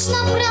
Одвічна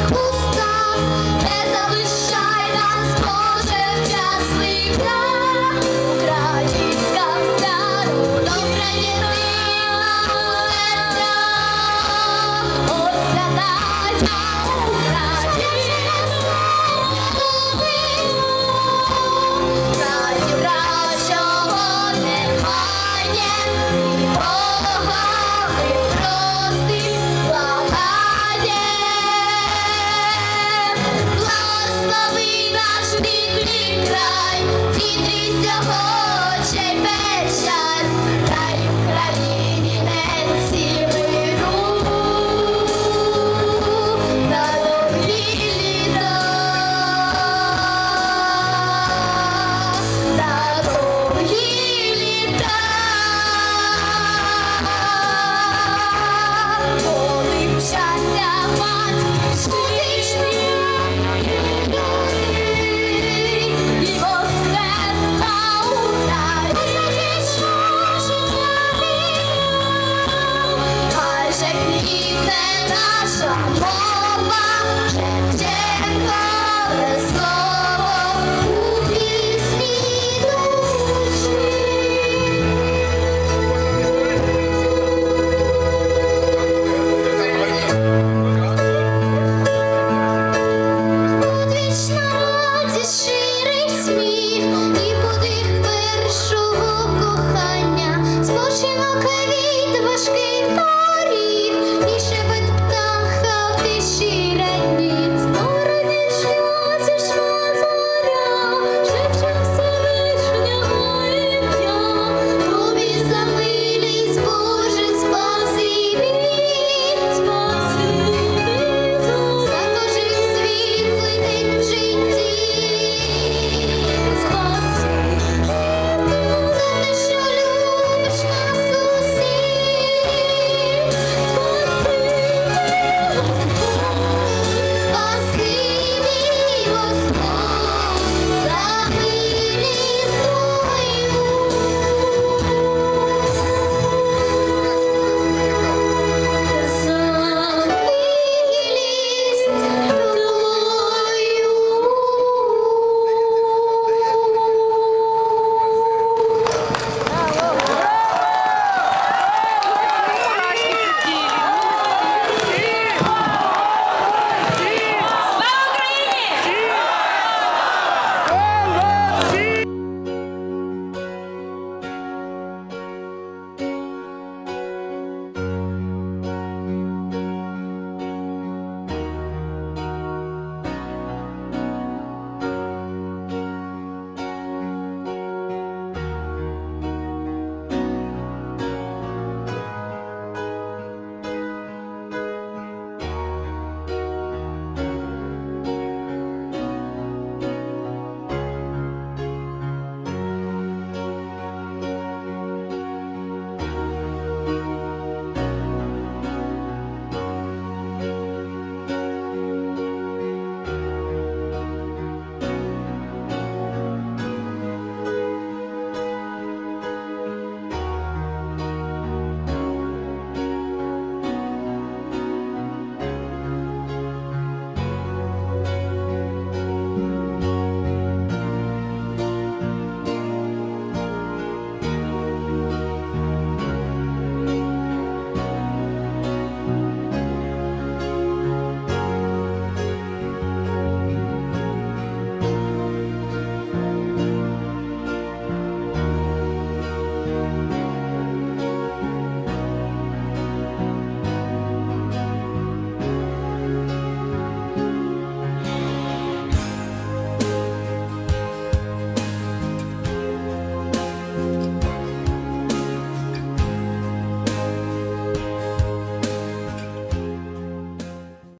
Oh. край, вітрі сьогодні печаль, дай Україні наша мова, життєве слово у пісні душі. Будь народі ширий сміх, і подих першого кохання, спочинок від важких та